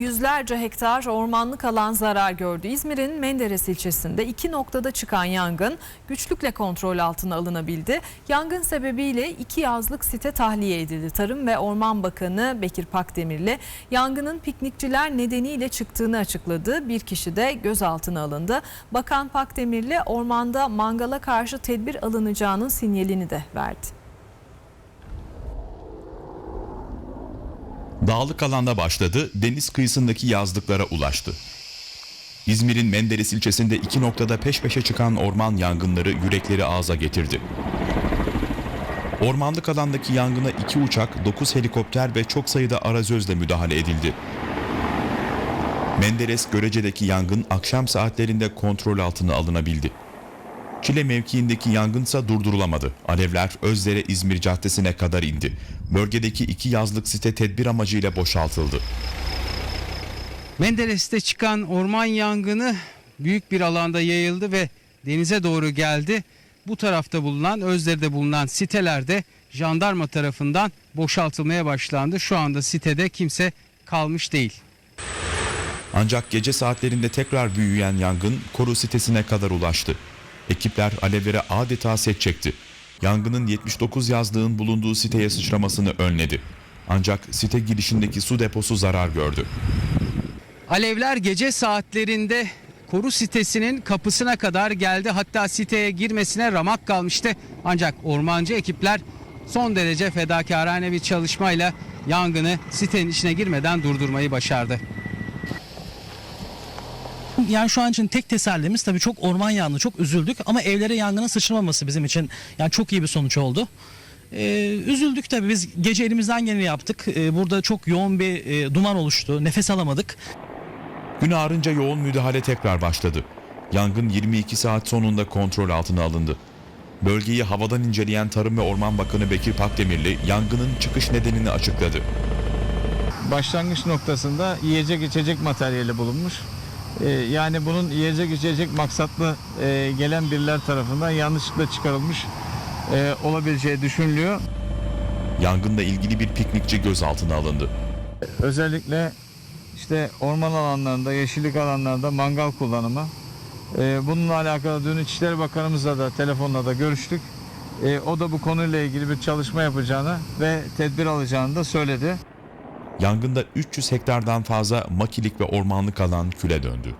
Yüzlerce hektar ormanlık alan zarar gördü. İzmir'in Menderes ilçesinde iki noktada çıkan yangın güçlükle kontrol altına alınabildi. Yangın sebebiyle iki yazlık site tahliye edildi. Tarım ve Orman Bakanı Bekir Pakdemirli yangının piknikçiler nedeniyle çıktığını açıkladı. Bir kişi de gözaltına alındı. Bakan Pakdemirli ormanda mangala karşı tedbir alınacağının sinyalini de verdi. Dağlık alanda başladı, deniz kıyısındaki yazlıklara ulaştı. İzmir'in Menderes ilçesinde iki noktada peş peşe çıkan orman yangınları yürekleri ağza getirdi. Ormanlık alandaki yangına iki uçak, 9 helikopter ve çok sayıda arazözle müdahale edildi. Menderes Görece'deki yangın akşam saatlerinde kontrol altına alınabildi. Çile mevkiindeki yangınsa durdurulamadı. Alevler Özdere İzmir Caddesi'ne kadar indi. Bölgedeki iki yazlık site tedbir amacıyla boşaltıldı. Menderes'te çıkan orman yangını büyük bir alanda yayıldı ve denize doğru geldi. Bu tarafta bulunan, Özdere'de bulunan sitelerde jandarma tarafından boşaltılmaya başlandı. Şu anda sitede kimse kalmış değil. Ancak gece saatlerinde tekrar büyüyen yangın koru sitesine kadar ulaştı. Ekipler alevlere adeta set çekti. Yangının 79 yazlığın bulunduğu siteye sıçramasını önledi. Ancak site girişindeki su deposu zarar gördü. Alevler gece saatlerinde koru sitesinin kapısına kadar geldi. Hatta siteye girmesine ramak kalmıştı. Ancak ormancı ekipler son derece fedakarane bir çalışmayla yangını sitenin içine girmeden durdurmayı başardı. Yani şu an için tek tesellimiz tabii çok orman yandı, çok üzüldük ama evlere yangının sıçramaması bizim için yani çok iyi bir sonuç oldu. Ee, üzüldük tabii biz gece elimizden geleni yaptık. Ee, burada çok yoğun bir e, duman oluştu, nefes alamadık. Gün ağarınca yoğun müdahale tekrar başladı. Yangın 22 saat sonunda kontrol altına alındı. Bölgeyi havadan inceleyen Tarım ve Orman Bakanı Bekir Pakdemirli yangının çıkış nedenini açıkladı. başlangıç noktasında yiyecek içecek materyali bulunmuş. Ee, yani bunun yiyecek içecek maksatlı e, gelen biriler tarafından yanlışlıkla çıkarılmış e, olabileceği düşünülüyor. Yangınla ilgili bir piknikçi gözaltına alındı. Özellikle işte orman alanlarında, yeşillik alanlarında mangal kullanımı. E, bununla alakalı dün İçişleri Bakanımızla da telefonla da görüştük. E, o da bu konuyla ilgili bir çalışma yapacağını ve tedbir alacağını da söyledi. Yangında 300 hektardan fazla makilik ve ormanlık alan küle döndü.